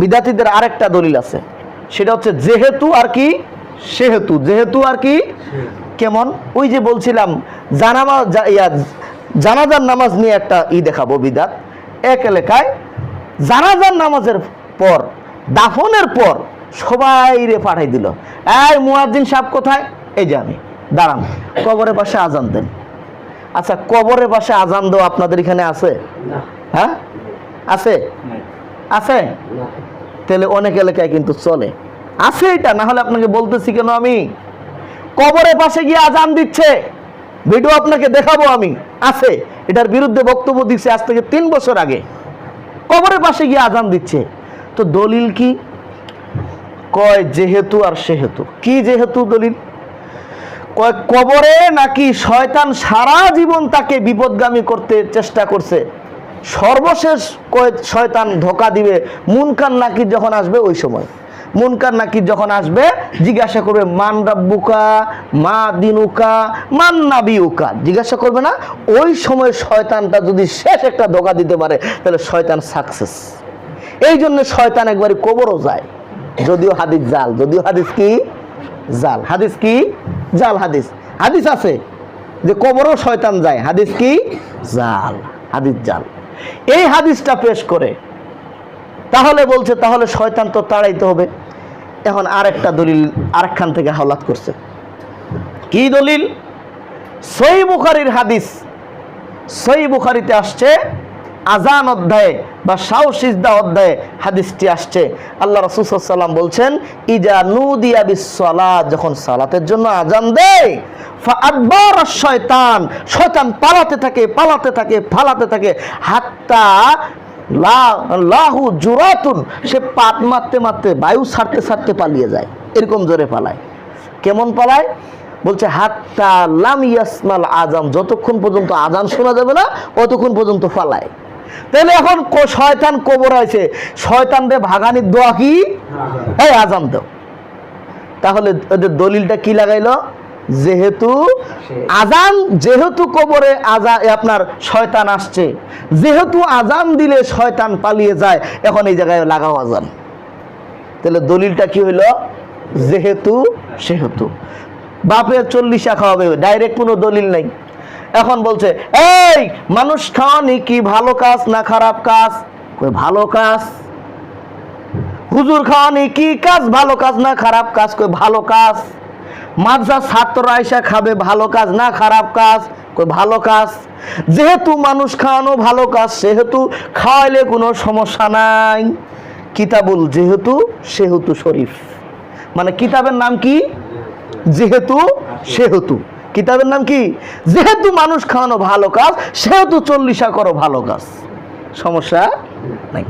বিদ্যার্থীদের আরেকটা দলিল আছে। সেটা হচ্ছে যেহেতু আর কি সেহেতু যেহেতু আর কি কেমন? ওই যে বলছিলাম জানামা ইয়া, জানাজার নামাজ নিয়ে একটা ই দেখাবো বিদাত। এক এলাকায় জানাজার নামাজের পর দাফনের পর সবাই রে পাঠাই দিল। এই মুয়াজ্জিন সাহেব কোথায়? এই যে আমি দাঁড়ান কবরের পাশে আজান দেন। আচ্ছা কবরের পাশে আজান দেওয়া আপনাদের এখানে আছে? হ্যাঁ? আছে? আছে? তাহলে অনেক এলাকায় কিন্তু চলে। আছে এটা না হলে আপনাকে বলতেছি কেন আমি? কবরের পাশে গিয়ে আজান দিচ্ছে। ভিডিও আপনাকে দেখাবো আমি। আছে। এটার বিরুদ্ধে বক্তব্য দিচ্ছে আজ থেকে তিন বছর আগে। কবরের পাশে গিয়ে আজান দিচ্ছে। তো দলিল কি? কয় যেহেতু আর সেহেতু। কি যেহেতু দলিল? কয় কবরে নাকি শয়তান সারা জীবন তাকে বিপদগামী করতে চেষ্টা করছে? সর্বশেষ শয়তান ধোকা দিবে মুনকার নাকি যখন আসবে ওই সময়। মুনকার নাকি যখন আসবে, জিজ্ঞাসা করবে, মান রাব্বুকা, মা দিনুকা, মান নাবিউকা? জিজ্ঞাসা করবে না, ওই সময় শয়তানটা যদি শেষ একটা ধোকা দিতে পারে, তাহলে শয়তান সাকসেস এই জন্য শয়তান একবারে কবরও যায়। যদিও হাদিস জাল, যদিও হাদিস কি? জাল। হাদিস কি? জাল হাদিস। হাদিস আছে যে কবরও শয়তান যায়। হাদিস কি? জাল। হাদিস জাল। এই হাদিসটা পেশ করে। তাহলে বলছে, তাহলে শয়তান তো তাড়াইতে হবে। এখন আরেকটা দলিল, আরেকখান থেকে হাওলাত করছে। কি দলিল? সই বুখারির হাদিস। সই বুখারিতে আসছে আজান অধ্যায়ে বা শাও সিজদা অধ্যায়ে হাদিসটি আসছে। আল্লাহ রসুলাম বলছেন ইজা নুদিয়া বিসলা যখন সালাতের জন্য আজান দেয় আকবর শয়তান শয়তান পালাতে থাকে পালাতে থাকে, ফালাতে থাকে, হাত্তা লাহু জুরাতুন, সে পাত মারতে মারতে বায়ু ছাড়তে ছাড়তে পালিয়ে যায়, এরকম জোরে পালায়। কেমন পালায়? বলছে, হাত্তা লাম ইয়াসমাল আজাম যতক্ষণ পর্যন্ত আজান শোনা যাবে না, অতক্ষণ পর্যন্ত ফালায়। তাহলে এখন শয়তান কবর আছে। শয়তান রে ভাগানির দোয়া কি? এই আজান দাও। তাহলে ওদের দলিলটা কি লাগাইলো? যেহেতু আজান, যেহেতু কবরে আজা আপনার শয়তান আসছে, যেহেতু আজান দিলে শয়তান পালিয়ে যায়, এখন এই জায়গায় লাগাও আজান। তাহলে দলিলটা কি হইল? যেহেতু, সেহেতু। বাপের চল্লিশ চল্লিশা খাওয়াবে, ডাইরেক্ট কোনো দলিল নাই। এখন বলছে, এই, মানুষ খাওয়ানি কি ভালো কাজ না খারাপ কাজ? ভালো কাজ? হুজুর খাওয়ানি কি কাজ ভালো কাজ না খারাপ কাজ? কই, ভালো কাজ। মাদ্রাসা ছাত্র আয়সা খাবে ভালো কাজ না খারাপ কাজ? কই, ভালো কাজ। যেহেতু মানুষ খাওয়ানো ভালো কাজ, সেহেতু খাওয়াইলে কোনো সমস্যা নাই। কিতাবুল যেহেতু, সেহেতু শরীফ। মানে কিতাবের নাম কি? যেহেতু, সেহেতু। কিতাবের নাম কি? যেহেতু মানুষ খাওয়ানো ভালো কাজ, সেহেতু চল্লিশা করো ভালো কাজ। সমস্যা নাই।